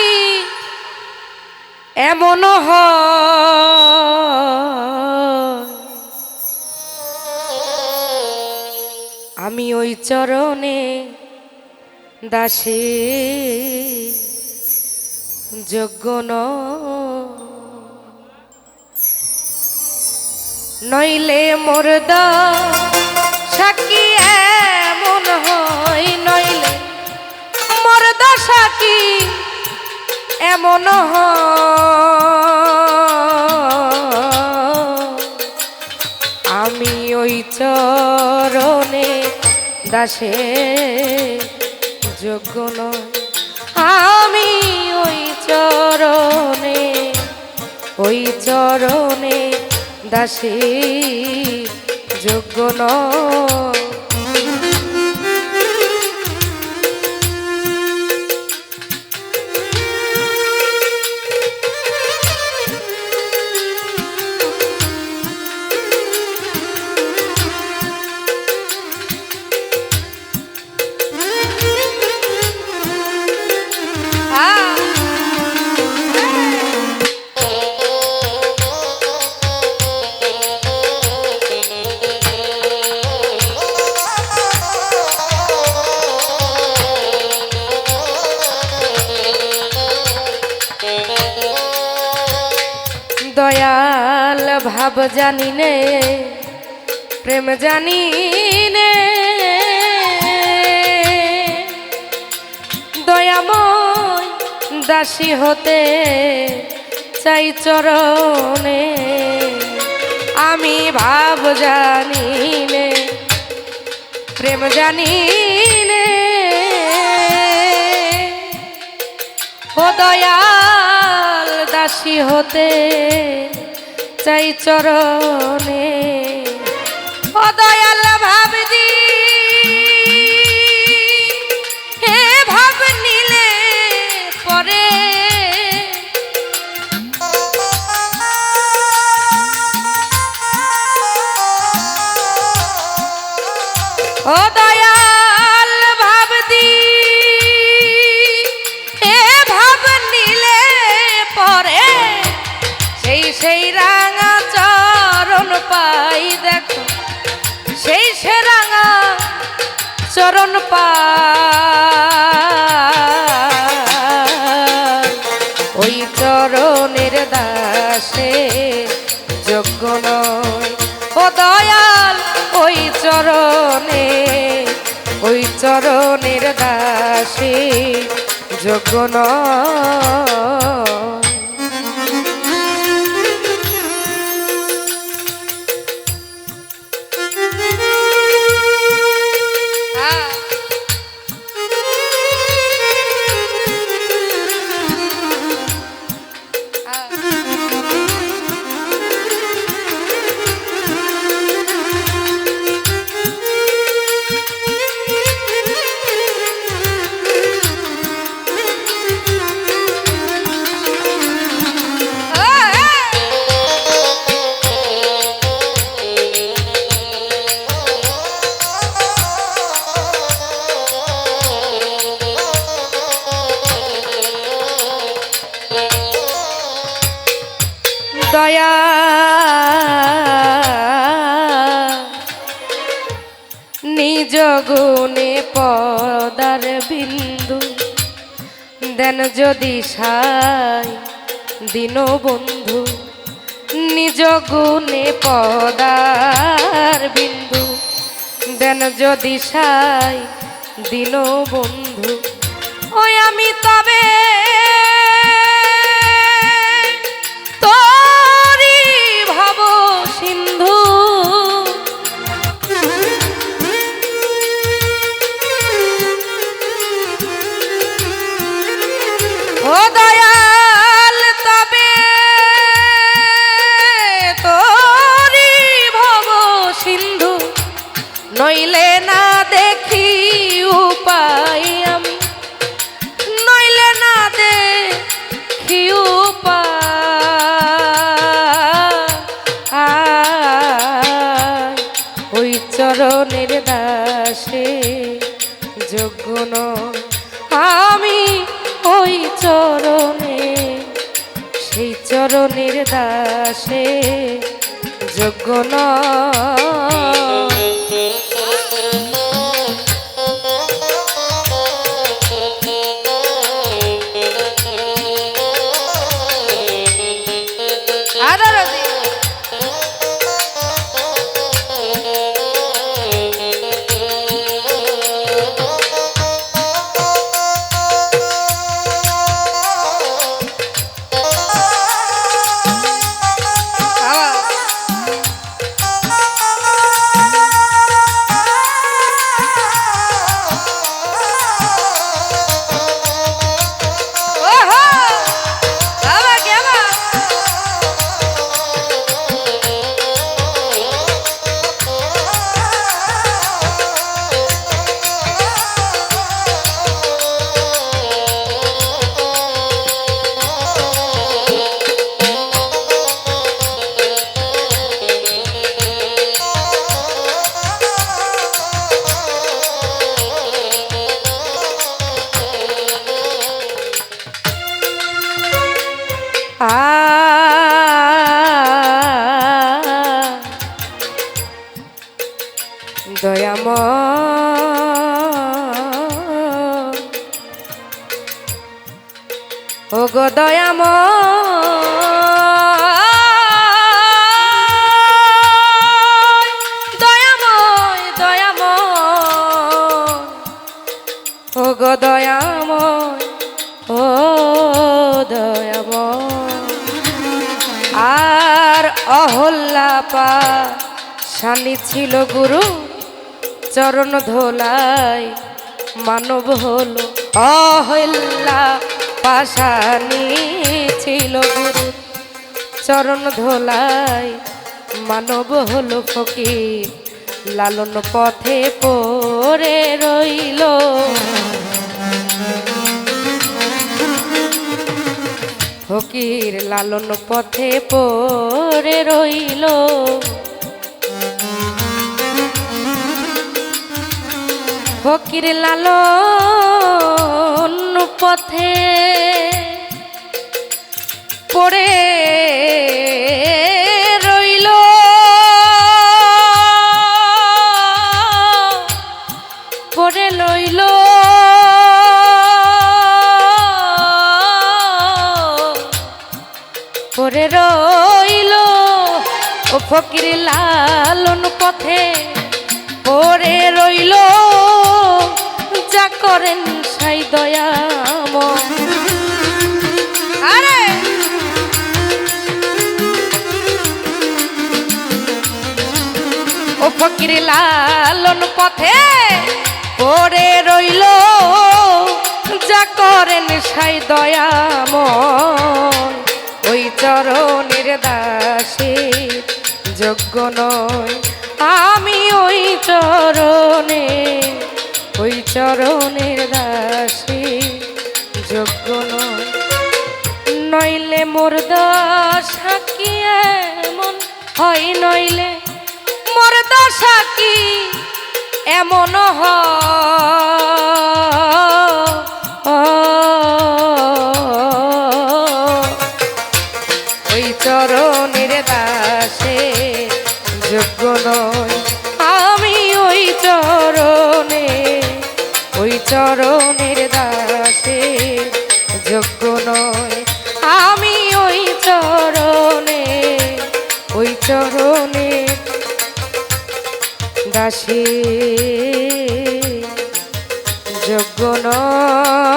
কি এমন আমি ওই চরণে দাসে, যোগ্য নইলে মোরদা সাকি এমন হয়? নইলে মোরদা সাকি এমন আমি ওই চরণে দাসে যোগ্য আমি ওই চরণে ওই চরণে দাসে যোগ্য নয় ভাব জানি নে প্রেম জানি নে দয়াময় দাসী হতে চাই চরণে, আমি ভাব জানি নে প্রেম জানি নে ও দয়াল দাসী হতে চাই চরণে। ও দয়াল রাঙা চরণ পাই দেখো। সেই সে রাঙা চরণ পাই। ওই চরণের দাসে যোগ্য নয় দয়াল, ওই চরণে, ওই চরণের দাসে যোগ্য নয় দয়া। নিজ গুণে পদার বিন্দু, দেন যদি সাই দিন বন্ধু, নিজ গুণে পদার বিন্দু, দেন যদি সাই দিন বন্ধু। ওই আমি তবে নইলে না দেখি উপায় আমি। নইলে না দেখি উপায়। ওই চরণের দাসে যোগ্য আমি ওই চরণে, সেই চরণের দাসে যোগ্য নয় ও গো দয়াম দয়াময়। দয়াময় আর শানি ছিল গুরু চরণ ধোলাই মানব হলো অহল্লা পাশানি ছিল গুরু। চরণ ধোলাই মানব হলো ফকির, লালন পথে পড়ে রইল। ফকির, লালন পথে পড়ে রইল। ফকির, লালন পথে পড়ে রইল। পড়ে লইল পরে রইল। ও ফকির লালন পথে যা করেন সাই দয়াম ও ফকির লালন পথে পরে রইল, যা করেন সাই দয়াম ওই চরণের দাসে যোগ্য নয় আমি ওই চরণে ওই চরণের দাসে যোগ্য নইলে মোর দশা কি এমন? হয় নইলে মোর দশা কি এমন ওই চরণের দাসে যোগ্য নয়। চরণের দাসে যোগ্য নয়। আমি ওই চরণে ওই চরণে দাসী। যোগ্য নয়।